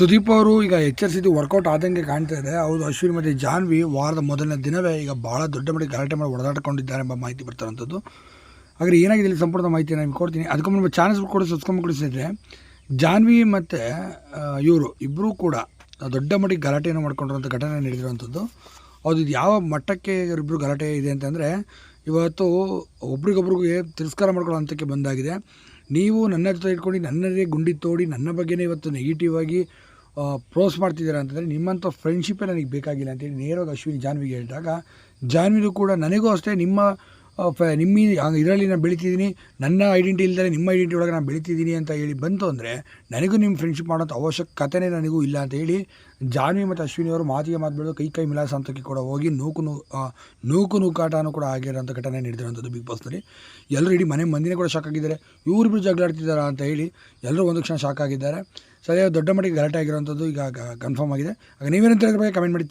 ಸುದೀಪ್ ಅವರು ಈಗ ಎಚ್ಚರಿಸಿದ್ದು ವರ್ಕೌಟ್ ಆದಂಗೆ ಕಾಣ್ತಾ ಇದೆ. ಹೌದು, ಅಶ್ವಿನ್ ಮತ್ತು ಜಾನ್ವಿ ವಾರದ ಮೊದಲನೇ ದಿನವೇ ಈಗ ಭಾಳ ದೊಡ್ಡ ಮಟ್ಟಿಗೆ ಗಲಾಟೆ ಮಾಡಿ ಹೊಡೆದಾಡ್ಕೊಂಡಿದ್ದಾರೆ ಎಂಬ ಮಾಹಿತಿ ಬರ್ತಾರಂಥದ್ದು ಹಾಗೆ ಏನಾಗಿದೆ ಇಲ್ಲಿ ಸಂಪೂರ್ಣ ಮಾಹಿತಿ ನಾನು ಕೊಡ್ತೀನಿ. ಅದಕ್ಕೆ ಚಾನಲ್ಸ್ ಕೂಡ ಸಬ್ಸ್ಕ್ರೈಬ್ ಕೊಡಿಸಿದ್ರೆ ಜಾನ್ವಿ ಮತ್ತು ಇವರು ಇಬ್ಬರೂ ಕೂಡ ದೊಡ್ಡ ಮಟ್ಟಿಗೆ ಗಲಾಟೆಯನ್ನು ಮಾಡ್ಕೊಂಡಿರುವಂಥ ಘಟನೆ ನಡೆದಿರುವಂಥದ್ದು ಹೌದು, ಇದು ಯಾವ ಮಟ್ಟಕ್ಕೆ ಇವರಿಬ್ಬರು ಗಲಾಟೆ ಇದೆ ಅಂತಂದರೆ ಇವತ್ತು ಒಬ್ರಿಗೊಬ್ರಿಗೆ ತಿರಸ್ಕಾರ ಮಾಡ್ಕೊಳ್ಳೋ ಹಂತಕ್ಕೆ ಬಂದಾಗಿದೆ. ನೀವು ನನ್ನ ಜೊತೆ ಇಟ್ಕೊಂಡು ನನ್ನದೇ ಗುಂಡಿ ತೋಡಿ ನನ್ನ ಬಗ್ಗೆನೇ ಇವತ್ತು ನೆಗೆಟಿವ್ ಆಗಿ ಪ್ರೋಸ್ ಮಾಡ್ತಿದ್ದೀರಾ ಅಂತಂದರೆ ನಿಮ್ಮಂಥ ಫ್ರೆಂಡ್ಶಿಪ್ಪೇ ನನಗೆ ಬೇಕಾಗಿಲ್ಲ ಅಂತೇಳಿ ನೇರವಾಗಿ ಅಶ್ವಿನಿ ಜಾನ್ವಿಗೆ ಹೇಳಿದಾಗ, ಜಾನ್ವಿದು ಕೂಡ ನನಗೂ ಅಷ್ಟೇ ನಿಮ್ಮ ಫ ನಿಮ್ಮ ಇದರಲ್ಲಿ ನಾನು ಬೆಳಿತಿದ್ದೀನಿ, ನನ್ನ ಐಡೆಂಟಿ ಇಲ್ಲದೆ ನಿಮ್ಮ ಐಡೆಂಟಿ ಒಳಗೆ ನಾನು ಬೆಳಿತಿದ್ದೀನಿ ಅಂತ ಹೇಳಿ ಬಂತು ಅಂದರೆ ನನಗೂ ನಿಮ್ಮ ಫ್ರೆಂಡ್ಶಿಪ್ ಮಾಡೋಂಥ ಅವಶ್ಯಕತೆನೇ ನನಗೂ ಇಲ್ಲ ಅಂತ ಹೇಳಿ ಜಾನ್ವಿ ಮತ್ತು ಅಶ್ವಿನಿ ಅವರು ಮಾತಿಗೆ ಮಾತು ಬೆಳೆದು ಕೈ ಕೈ ಮಿಲಾಸ ಅಂತಕ್ಕೆ ಕೂಡ ಹೋಗಿ ನೂಕು ನೂ ನೂಕು ನೂಕಾಟನೂ ಕೂಡ ಆಗಿರೋಂಥ ಘಟನೆ ನಡೆದಿರೋಂಥದ್ದು ಬಿಗ್ ಬಾಸ್ನಲ್ಲಿ ಎಲ್ಲರೂ ಇಡೀ ಮನೆ ಮಂದಿನೇ ಕೂಡ ಶಾಕ್ ಆಗಿದ್ದಾರೆ. ಇವರಿಬ್ಬರು ಜಗಳಾಡ್ತಿದ್ದಾರಾ ಅಂತ ಹೇಳಿ ಎಲ್ಲರೂ ಒಂದು ಕ್ಷಣ ಶಾಕ್ ಆಗಿದ್ದಾರೆ. ಸರಿಯಾಗಿ ದೊಡ್ಡ ಮಟ್ಟಿಗೆ ಗಲಾಟೆ ಆಗಿರುವಂಥದ್ದು ಈಗ ಕನ್ಫರ್ಮ್ ಆಗಿದೆ ಆಗ ನೀವೇನಂತ ಹೇಳಿದ್ರೆ ಕಮೆಂಟ್ ಮಾಡಿ.